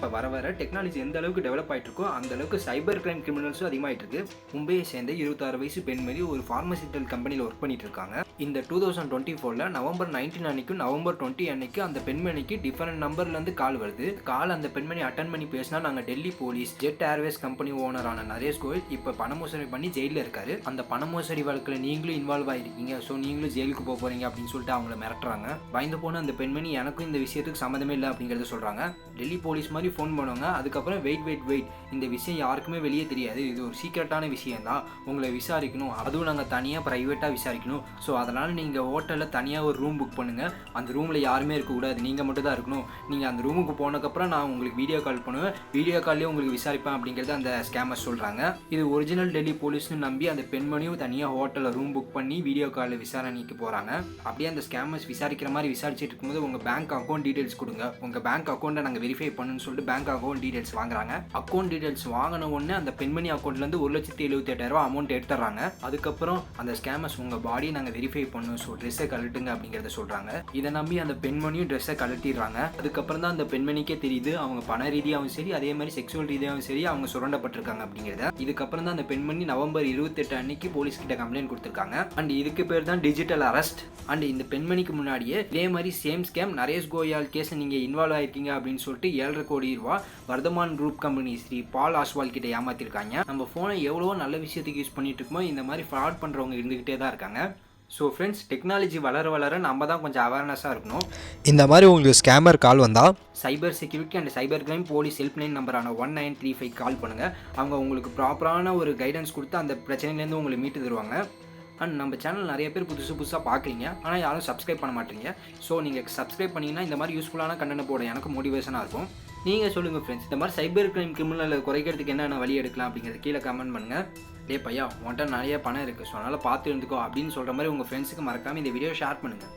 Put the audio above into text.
இப்போ வர வர டெக்னாலஜி எந்த அளவுக்கு டெவலப் ஆகிட்டு இருக்கோ அந்த அளவுக்கு சைபர் கிரைம் கிரிமினல்ஸும் அதிகமாயிட்டு இருக்கு மும்பையை சேர்ந்த இருபத்தாறு வயசு பெண்மணி ஒரு ஃபார்மசிட்டிக்கல் கம்பெனியில் ஒர்க் பண்ணிட்டு இருக்காங்க இந்த டூ தௌசண்ட் டுவெண்ட்டி ஃபோரில் நவம்பர் நைன்டீன் அன்னைக்கும் நவம்பர் டுவெண்ட்டி அன்னைக்கு அந்த பெண்மணிக்கு டிஃபரெண்ட் நம்பர்லேருந்து கால் வருது. கால் அந்த பெண்மணி அட்டன் பண்ணி பேசினா நாங்கள் Delhi police Jet Airways company ஓனரான Naresh Goyal இப்போ பண மோசடி பண்ணி ஜெயிலில் இருக்காரு. அந்த பண மோசடி வழக்கில் நீங்களும் இன்வால்வ் ஆகிருக்கீங்க ஸோ நீங்களும் ஜெயிலுக்கு போக போகிறீங்க அப்படின்னு சொல்லிட்டு அவங்கள மிரட்டுறாங்க. பயந்து போன அந்த பெண்மணி எனக்கும் இந்த விஷயத்துக்கு சம்மந்தமே இல்லை அப்படிங்கிறத சொல்கிறாங்க டெல்லி போலீஸ் மாதிரி ஃபோன் பண்ணுவாங்க. அதுக்கப்புறம் வெயிட் வெயிட் வெயிட் இந்த விஷயம் யாருக்குமே வெளியே தெரியாது. இது ஒரு சீக்ரெட்டான விஷயம் தான் உங்களை விசாரிக்கணும். அதுவும் நாங்கள் தனியாக ப்ரைவேட்டாக விசாரிக்கணும். ஸோ அதனால் நீங்கள் ஹோட்டலில் தனியாக ஒரு ரூம் புக் பண்ணுங்கள் அந்த ரூமில் யாருமே இருக்கக்கூடாது நீங்கள் மட்டும் தான் இருக்கணும். நீங்கள் அந்த ரூமுக்கு போனதுக்கப்புறம் நான் உங்களுக்கு வீடியோ கால் பண்ணுவேன். வீடியோ கால்லேயே உங்களுக்கு விசாரிப்பேன் அப்படிங்கிறது அந்த ஸ்கேமர் சொல்கிறாங்க இது ஒரிஜினல் டெல்லி போலீஸ்னு நம்பி அந்த பெண்மணியும் தனியாக ஹோட்டலில் ரூம் புக் பண்ணி வீடியோ காலில் விசாரணைக்கு போகிறாங்க அப்படியே அந்த ஸ்கேமர்ஸ் விசாரிக்கிற மாதிரி விசாரிச்சுட்டு இருக்கும்போது உங்கள் பேங்க் அக்கௌண்ட் டீட்டெயில்ஸ் கொடுங்க. உங்கள் பேங்க் அக்கௌண்ட்டை நாங்கள் வெரிஃபை பண்ணுன்னு சொல்லிட்டு பேங்க் அக்கௌண்ட் டீடைல்ஸ் வாங்குறாங்க. அக்கௌண்ட் டீடைல்ஸ் வாங்கின உடனே அந்த பெண்மணி அக்கௌண்ட்லேருந்து ஒரு லட்சத்தி எழுபத்தி எட்டாயிரம் அமௌண்ட் எடுத்துறாங்க அதுக்கப்புறம் அந்த ஸ்கேமர்ஸ் உங்கள் பாடியை நாங்கள் வெரிஃபை பண்ணும் ஸோ ட்ரெஸ்ஸை கழட்டுங்க அப்படிங்கிறத சொல்கிறாங்க இதை நம்பி அந்த பெண்மணியும் ட்ரெஸ்ஸை கழட்டிடுறாங்க அதுக்கப்புறம் தான் அந்த பெண்மணிக்கே தெரியுது அவங்க பண ரீதியாகவும் சரி அதே மாதிரி செக்ஷுவல் ரீதியாகவும் சரி அவங்க சுரண்டப்பட்டிருக்காங்க அப்படிங்கிறத. இதுக்கப்புறம் தான் அந்த பெண்மணி நவம்பர் இருபத்தெட்டு அன்னைக்கு போலீஸ் கிட்ட கம்ப்ளைண்ட் கொடுத்துருக்காங்க. அண்ட் இதுக்கு பேர் தான் டிஜிட்டல் அரெஸ்ட் அண்ட் இந்த பெண்மணிக்கு முன்னாடியே இதே மாதிரி same scam Naresh Goyal case நீங்கள் இன்வால்வ் ஆயிருக்கீங்க அப்படின்னு சொல்லிட்டு ஏழரை கோடி ரூபா வர்தமான் குரூப் கம்பெனி ஸ்ரீ பால் ஆஸ்வால் கிட்ட ஏமாத்திருக்காங்க. நம்ம ஃபோனை எவ்வளவோ நல்ல விஷயத்துக்கு யூஸ் பண்ணிட்டு இருக்கோமோ. இந்த மாதிரி ஃப்ராட் பண்ணுறவங்க இருந்துக்கிட்டே தான் இருக்காங்க. ஸோ ஃப்ரெண்ட்ஸ் டெக்னாலஜி வளர வளர நம்ம தான் கொஞ்சம் அவேர்னஸாக இருக்கணும். இந்த மாதிரி உங்களுக்கு ஸ்கேமர் கால் வந்தால் cyber security and cyber crime police helpline நம்பரான one nine three five call பண்ணுங்கள் அவங்க உங்களுக்கு ப்ராப்பரான ஒரு கைடன்ஸ் கொடுத்து அந்த பிரச்சனையிலேருந்து உங்களை மீட்டு தருவாங்க. அண்ட் நம்ம சேனல் நிறைய பேர் புதுசு புதுசாக பார்க்குறீங்க ஆனால் யாரும் சப்ஸ்கிரைப் பண்ண மாட்டீங்க. ஸோ நீங்கள் சப்ஸ்கிரைப் பண்ணிங்கன்னா இந்த மாதிரி யூஸ்ஃபுல்லான கண்டென்ட் போட எனக்கு மோட்டிவேஷனாக இருக்கும். நீங்கள் சொல்லுங்கள் ஃப்ரெண்ட்ஸ் இந்த மாதிரி சைபர் கிரைம் கிரிமினலை குறைக்கிறதுக்கு என்னென்ன வழி எடுக்கலாம் அப்படிங்கிறத கீழே கமெண்ட் பண்ணுங்கள் டே பையா உன்ட்ட நிறைய பணம் இருக்குது ஸோ அதனால் பார்த்து இருந்துக்கோ அப்படின்னு சொல்கிற மாதிரி உங்கள் ஃப்ரெண்ட்ஸுக்கு மறக்காமல் இந்த வீடியோ ஷேர் பண்ணுங்கள்